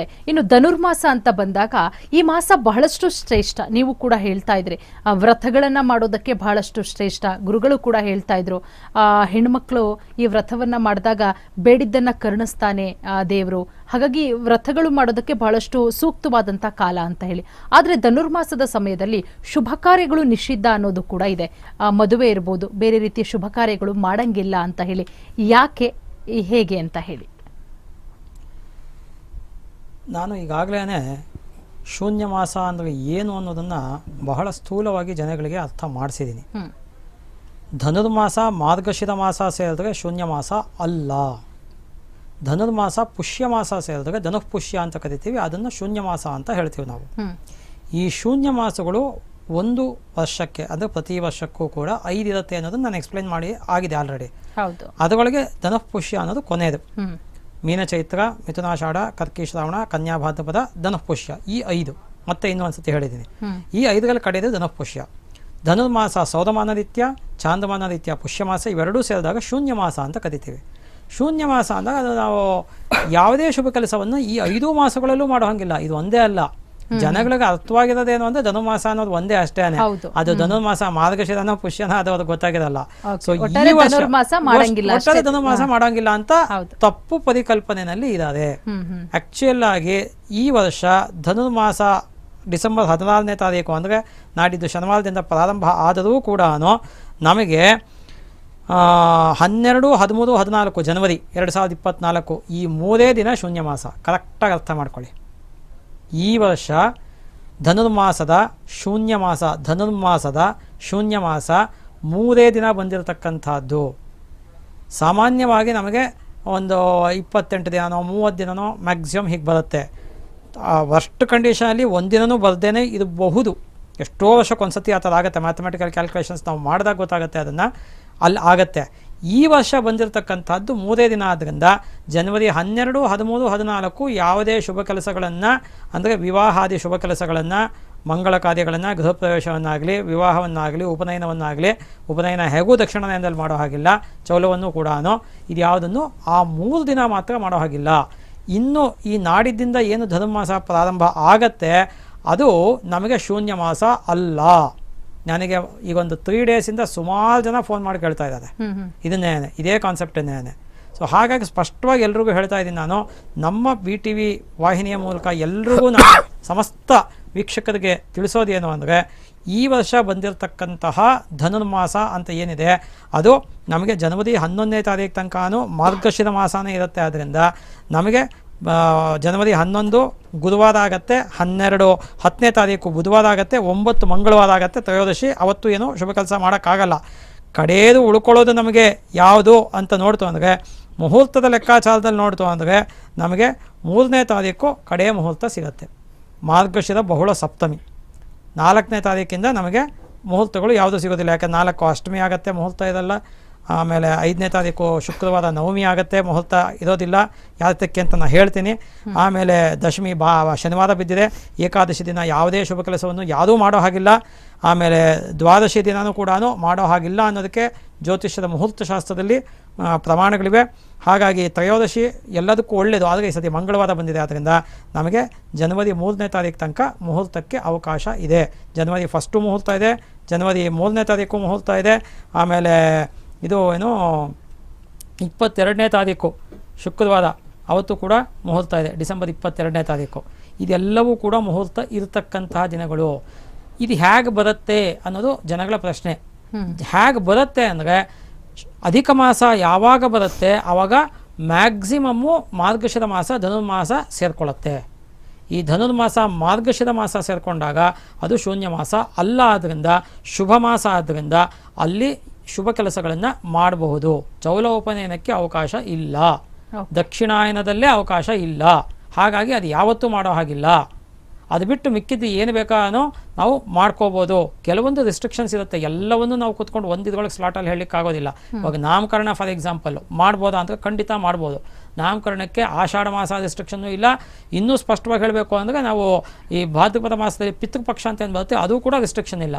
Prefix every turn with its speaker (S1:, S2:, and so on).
S1: ಇನ್ನು ಧನುರ್ಮಾಸ ಅಂತ ಬಂದಾಗ ಈ ಮಾಸ ಬಹಳಷ್ಟು ಶ್ರೇಷ್ಠ. ನೀವು ಕೂಡ ಹೇಳ್ತಾ ಇದ್ರಿ. ವ್ರತಗಳನ್ನ ಮಾಡೋದಕ್ಕೆ ಬಹಳಷ್ಟು ಶ್ರೇಷ್ಠ. ಗುರುಗಳು ಕೂಡ ಹೇಳ್ತಾ ಇದ್ರು. ಆ, ಹೆಣ್ಮಕ್ಳು ಈ ವ್ರತವನ್ನ ಮಾಡಿದಾಗ ಬೇಡಿದ್ದನ್ನ ಕರುಣಿಸ್ತಾನೆ ದೇವರು. ಹಾಗಾಗಿ ವ್ರತಗಳು ಮಾಡೋದಕ್ಕೆ ಬಹಳಷ್ಟು ಸೂಕ್ತವಾದಂತ ಕಾಲ ಅಂತ ಹೇಳಿ. ಆದ್ರೆ ಧನುರ್ಮಾಸದ ಸಮಯದಲ್ಲಿ ಶುಭ ಕಾರ್ಯಗಳು ನಿಷಿದ್ಧ ಅನ್ನೋದು ಕೂಡ ಇದೆ. ಮದುವೆ ಇರ್ಬೋದು, ಬೇರೆ ರೀತಿಯ ಶುಭ ಕಾರ್ಯಗಳು ಮಾಡಂಗಿಲ್ಲ ಅಂತ ಹೇಳಿ. ಯಾಕೆ ಹೇಗೆ ಅಂತ ಹೇಳಿ.
S2: ನಾನು ಈಗಾಗಲೇ ಶೂನ್ಯ ಮಾಸ ಅಂದರೆ ಏನು ಅನ್ನೋದನ್ನು ಬಹಳ ಸ್ಥೂಲವಾಗಿ ಜನಗಳಿಗೆ ಅರ್ಥ ಮಾಡಿಸಿದ್ದೀನಿ. ಧನುರ್ಮಾಸ ಮಾರ್ಗಶಿರ ಮಾಸ ಸೇರಿದ್ರೆ ಶೂನ್ಯ ಮಾಸ ಅಲ್ಲ. ಧನುರ್ಮಾಸ ಪುಷ್ಯ ಮಾಸ ಸೇರಿದ್ರೆ ಧನುಃಪುಷ್ಯ ಅಂತ ಕರಿತೀವಿ ಅದನ್ನು ಶೂನ್ಯ ಮಾಸ ಅಂತ ಹೇಳ್ತೀವಿ ನಾವು. ಈ ಶೂನ್ಯ ಮಾಸಗಳು ಒಂದು ವರ್ಷಕ್ಕೆ ಅಂದರೆ ಪ್ರತಿ ವರ್ಷಕ್ಕೂ ಕೂಡ ಐದು ಇರುತ್ತೆ ಅನ್ನೋದನ್ನು ನಾನು ಎಕ್ಸ್ಪ್ಲೈನ್ ಮಾಡಿ ಆಗಿದೆ ಆಲ್ರೆಡಿ ಅದರೊಳಗೆ ಧನುಃಪುಷ್ಯ ಅನ್ನೋದು ಕೊನೆಯದು. ಮೀನಚೈತ್ರ ಮಿಥುನಾಷಾಢ ಕರ್ಕಿ ಶ್ರಾವಣ ಕನ್ಯಾ ಭಾದ್ರಪದ ಧನುಃಪುಷ್ಯ ಈ ಐದು. ಮತ್ತೆ ಇನ್ನೊಂದು ಸತಿ ಹೇಳಿದ್ದೀನಿ. ಈ ಐದರಲ್ಲಿ ಕಡೆಯದು ಧನುಃಪುಷ್ಯ. ಧನುರ್ಮಾಸ ಸೌರಮಾನದಿತ್ಯ ಪುಷ್ಯ ಪುಷ್ಯಮಾಸ ಇವೆರಡೂ ಸೇರಿದಾಗ ಶೂನ್ಯ ಮಾಸ ಅಂತ ಕರಿತೀವಿ. ಶೂನ್ಯ ಮಾಸ ಅಂದಾಗ ಅದು ನಾವು ಯಾವುದೇ ಶುಭ ಕೆಲಸವನ್ನು ಈ ಐದು ಮಾಸಗಳಲ್ಲೂ ಮಾಡೋ ಹಂಗಿಲ್ಲ. ಇದು ಒಂದೇ ಅಲ್ಲ. ಜನಗಳಿಗೆ ಅರ್ಥವಾಗಿರೋದೇನು ಅಂದ್ರೆ ಧನುಮಾಸ ಅನ್ನೋದು ಒಂದೇ ಅಷ್ಟೇನೆ. ಅದು ಧನುರ್ಮಾಸ ಮಾರ್ಗಶಿರನ ಪುಷ್ಯನ ಅದು ಅವ್ರಿಗೆ ಗೊತ್ತಾಗಿರಲ್ಲ. ಸೊ ಈ ವರ್ಷ
S1: ಮಾಡಂಗಿಲ್ಲ
S2: ಒಟ್ಟಾರೆ. ಧನುರ್ಮಾಸ ಮಾಡಂಗಿಲ್ಲ ಅಂತ ತಪ್ಪು ಪರಿಕಲ್ಪನೆಯಲ್ಲಿ ಇದ್ದಾರೆ
S1: ಹ್ಮ್
S2: ಆಗಿ ಈ ವರ್ಷ ಧನುರ್ಮಾಸ ಡಿಸೆಂಬರ್ ಹದಿನಾರನೇ ತಾರೀಕು ಅಂದ್ರೆ ನಾಡಿದ್ದು ಶನಿವಾರದಿಂದ ಪ್ರಾರಂಭ ಆದರೂ ಕೂಡ ನಮಗೆ ಆ, ಹನ್ನೆರಡು ಹದಿಮೂರು ಹದಿನಾಲ್ಕು ಜನವರಿ ಎರಡು ಸಾವಿರದ ಇಪ್ಪತ್ತ್ನಾಲ್ಕು ಈ ಮೂರೇ ದಿನ ಶೂನ್ಯ ಮಾಸ ಕರೆಕ್ಟಾಗಿ ಅರ್ಥ ಮಾಡ್ಕೊಳ್ಳಿ. ಈ ವರ್ಷ ಧನುರ್ಮಾಸದ ಶೂನ್ಯ ಮಾಸ ಧನುರ್ಮಾಸದ ಶೂನ್ಯ ಮಾಸ ಮೂರೇ ದಿನ ಬಂದಿರತಕ್ಕಂಥದ್ದು. ಸಾಮಾನ್ಯವಾಗಿ ನಮಗೆ ಒಂದು ಇಪ್ಪತ್ತೆಂಟು ದಿನನೋ, ಮೂವತ್ತು ದಿನನೋ ಮ್ಯಾಕ್ಸಿಮಮ್ ಹೀಗೆ ಬರುತ್ತೆ. ವರ್ಸ್ಟ್ ಕಂಡೀಷನಲ್ಲಿ ಒಂದಿನನೂ ಬರ್ದೇನೆ ಇರಬಹುದು. ಎಷ್ಟೋ ವರ್ಷಕ್ಕೊಂದ್ಸತಿ ಆ ಥರ ಆಗುತ್ತೆ. ಮ್ಯಾಥಮೆಟಿಕಲ್ ಕ್ಯಾಲ್ಕುಲೇಷನ್ಸ್ ನಾವು ಮಾಡಿದಾಗ ಗೊತ್ತಾಗುತ್ತೆ ಅದನ್ನು. ಅಲ್ಲಿ ಆಗುತ್ತೆ. ಈ ವರ್ಷ ಬಂದಿರತಕ್ಕಂಥದ್ದು ಮೂರೇ ದಿನ ಆದ್ದರಿಂದ ಜನವರಿ ಹನ್ನೆರಡು, ಹದಿಮೂರು, ಹದಿನಾಲ್ಕು ಯಾವುದೇ ಶುಭ ಕೆಲಸಗಳನ್ನು, ಅಂದರೆ ವಿವಾಹಾದಿ ಶುಭ ಕೆಲಸಗಳನ್ನು, ಮಂಗಳ ಕಾರ್ಯಗಳನ್ನು, ಗೃಹ ಪ್ರವೇಶವನ್ನಾಗಲಿ, ವಿವಾಹವನ್ನಾಗಲಿ, ಉಪನಯನವನ್ನಾಗಲಿ, ಉಪನಯನ ಹೇಗೂ ದಕ್ಷಿಣಾಯನದಲ್ಲಿ ಮಾಡೋ ಹಾಗಿಲ್ಲ, ಚೌಲವನ್ನು ಕೂಡ ಇದು ಯಾವುದನ್ನು ಆ ಮೂರು ದಿನ ಮಾತ್ರ ಮಾಡೋ ಹಾಗಿಲ್ಲ. ಇನ್ನು ಈ ನಾಡಿದ್ದಿಂದ ಏನು ಧನುರ್ಮಾಸ ಪ್ರಾರಂಭ ಆಗತ್ತೆ, ಅದು ನಮಗೆ ಶೂನ್ಯ ಮಾಸ ಅಲ್ಲ. ನನಗೆ ಈಗ ಒಂದು ತ್ರೀ ಡೇಸಿಂದ ಸುಮಾರು ಜನ ಫೋನ್ ಮಾಡಿ ಕೇಳ್ತಾ ಇದ್ದಾರೆ.
S1: ಇದನ್ನೇನೆ
S2: ಇದನ್ನೇ ಇದೇ ಕಾನ್ಸೆಪ್ಟನ್ನೇ ಸೊ ಹಾಗಾಗಿ ಸ್ಪಷ್ಟವಾಗಿ ಎಲ್ರಿಗೂ ಹೇಳ್ತಾ ಇದ್ದೀನಿ ನಾನು ನಮ್ಮ ಬಿ ಟಿ ವಿ ವಾಹಿನಿಯ ಮೂಲಕ ಎಲ್ರಿಗೂ ನಾನು ಸಮಸ್ತ ವೀಕ್ಷಕರಿಗೆ ತಿಳಿಸೋದೇನು ಅಂದರೆ ಈ ವರ್ಷ ಬಂದಿರತಕ್ಕಂತಹ ಧನುರ್ಮಾಸ ಅಂತ ಏನಿದೆ ಅದು ನಮಗೆ ಜನವರಿ ಹನ್ನೊಂದನೇ ತಾರೀಕು ತನಕ ಮಾರ್ಗಶಿರ ಮಾಸನೇ ಇರುತ್ತೆ. ಆದ್ದರಿಂದ ನಮಗೆ ಜನವರಿ ಹನ್ನೊಂದು ಗುರುವಾರ ಆಗತ್ತೆ, ಹನ್ನೆರಡು ಹತ್ತನೇ ತಾರೀಕು ಬುಧವಾರ ಆಗತ್ತೆ, ಒಂಬತ್ತು ಮಂಗಳವಾರ ಆಗತ್ತೆ, ತ್ರಯೋದಶಿ. ಅವತ್ತು ಏನು ಶುಭ ಕೆಲಸ ಮಾಡೋಕ್ಕಾಗಲ್ಲ. ಕಡೆಯದು ಉಳ್ಕೊಳ್ಳೋದು ನಮಗೆ ಯಾವುದು ಅಂತ ನೋಡ್ತು ಅಂದರೆ, ಮುಹೂರ್ತದ ಲೆಕ್ಕಾಚಾರದಲ್ಲಿ ನೋಡ್ತು ಅಂದರೆ, ನಮಗೆ ಮೂರನೇ ತಾರೀಕು ಕಡೆಯ ಮುಹೂರ್ತ ಸಿಗತ್ತೆ. ಮಾರ್ಗಶಿರ ಬಹುಳ ಸಪ್ತಮಿ. ನಾಲ್ಕನೇ ತಾರೀಕಿಂದ ನಮಗೆ ಮುಹೂರ್ತಗಳು ಯಾವುದೂ ಸಿಗೋದಿಲ್ಲ. ಯಾಕೆ ನಾಲ್ಕು ಅಷ್ಟಮಿ ಆಗುತ್ತೆ, ಮುಹೂರ್ತ ಇರಲ್ಲ ಆಮೇಲೆ ಐದನೇ ತಾರೀಕು ಶುಕ್ರವಾರ ನವಮಿ ಆಗುತ್ತೆ ಮುಹೂರ್ತ ಇರೋದಿಲ್ಲ ಯಾತಕ್ಕೆ ಅಂತ ನಾನು ಹೇಳ್ತೀನಿ. ಆಮೇಲೆ ದಶಮಿ ಬಾ ಶನಿವಾರ ಬಿದ್ದಿದೆ. ಏಕಾದಶಿ ದಿನ ಯಾವುದೇ ಶುಭ ಕೆಲಸವನ್ನು ಯಾರೂ ಮಾಡೋ ಹಾಗಿಲ್ಲ. ಆಮೇಲೆ ದ್ವಾದಶಿ ದಿನವೂ ಕೂಡ ಮಾಡೋ ಹಾಗಿಲ್ಲ ಅನ್ನೋದಕ್ಕೆ ಜ್ಯೋತಿಷ್ಯದ ಮುಹೂರ್ತ ಶಾಸ್ತ್ರದಲ್ಲಿ ಪ್ರಮಾಣಗಳಿವೆ. ಹಾಗಾಗಿ ತ್ರಯೋದಶಿ ಎಲ್ಲದಕ್ಕೂ ಒಳ್ಳೆಯದು ಆದರೆ ಈ ಸತಿ ಮಂಗಳವಾರ ಬಂದಿದೆ. ಆದ್ದರಿಂದ ನಮಗೆ ಜನವರಿ ಮೂರನೇ ತಾರೀಕು ತನಕ ಮುಹೂರ್ತಕ್ಕೆ ಅವಕಾಶ ಇದೆ. ಜನವರಿ ಫಸ್ಟು ಮುಹೂರ್ತ ಇದೆ. ಜನವರಿ ಮೂರನೇ ತಾರೀಕು ಮುಹೂರ್ತ ಇದೆ. ಆಮೇಲೆ ಇದು ಏನು ಇಪ್ಪತ್ತೆರಡನೇ ತಾರೀಕು ಶುಕ್ರವಾರ. ಅವತ್ತು ಕೂಡ ಮುಹೂರ್ತ ಇದೆ ಡಿಸೆಂಬರ್ ಇಪ್ಪತ್ತೆರಡನೇ ತಾರೀಕು. ಇದೆಲ್ಲವೂ ಕೂಡ ಮುಹೂರ್ತ ಇರತಕ್ಕಂತಹ ದಿನಗಳು. ಇದು ಹೇಗೆ ಬರುತ್ತೆ ಅನ್ನೋದು ಜನಗಳ ಪ್ರಶ್ನೆ. ಹೇಗೆ ಬರುತ್ತೆ ಅಂದರೆ ಅಧಿಕ ಮಾಸ ಯಾವಾಗ ಬರುತ್ತೆ ಆವಾಗ ಮ್ಯಾಕ್ಸಿಮಮ್ಮು ಮಾರ್ಗಶಿರ ಮಾಸ ಧನುರ್ಮಾಸ ಸೇರಿಕೊಳ್ಳುತ್ತೆ. ಈ ಧನುರ್ಮಾಸ ಮಾರ್ಗಶಿರ ಮಾಸ ಸೇರಿಕೊಂಡಾಗ ಅದು ಶೂನ್ಯ ಮಾಸ. ಅಲ್ಲ ಆದ್ದರಿಂದ ಶುಭ ಮಾಸ ಆದ್ದರಿಂದ ಅಲ್ಲಿ ಶುಭ ಕೆಲಸಗಳನ್ನು ಮಾಡಬಹುದು. ಚೌಲ ಉಪನಯನಕ್ಕೆ ಅವಕಾಶ ಇಲ್ಲ. ದಕ್ಷಿಣಾಯನದಲ್ಲೇ ಅವಕಾಶ ಇಲ್ಲ. ಹಾಗಾಗಿ ಅದು ಯಾವತ್ತೂ ಮಾಡೋ ಹಾಗಿಲ್ಲ. ಅದು ಬಿಟ್ಟು ಮಿಕ್ಕಿದ್ದು ಏನು ಬೇಕಾನೋ ನಾವು ಮಾಡ್ಕೋಬೋದು. ಕೆಲವೊಂದು ರಿಸ್ಟ್ರಿಕ್ಷನ್ಸ್ ಇರುತ್ತೆ. ಎಲ್ಲವನ್ನೂ ನಾವು ಕೂತ್ಕೊಂಡು ಒಂದು ಇದ್ರೊಳಗೆ ಸ್ಲಾಟಲ್ಲಿ ಹೇಳಲಿಕ್ಕಾಗೋದಿಲ್ಲ. ಇವಾಗ ನಾಮಕರಣ ಫಾರ್ ಎಕ್ಸಾಂಪಲ್ ಮಾಡ್ಬೋದಾ ಅಂತ ಖಂಡಿತ ಮಾಡ್ಬೋದು. ನಾಮಕರಣಕ್ಕೆ ಆಷಾಢ ಮಾಸ ರಿಸ್ಟ್ರಿಕ್ಷನ್ನು ಇಲ್ಲ. ಇನ್ನೂ ಸ್ಪಷ್ಟವಾಗಿ ಹೇಳಬೇಕು ಅಂದರೆ ನಾವು ಈ ಭಾದ್ರಪದ ಮಾಸದಲ್ಲಿ ಪಿತೃಪಕ್ಷ ಅಂತ ಏನು ಬರುತ್ತೆ ಅದು ಕೂಡ ರಿಸ್ಟ್ರಿಕ್ಷನ್ ಇಲ್ಲ.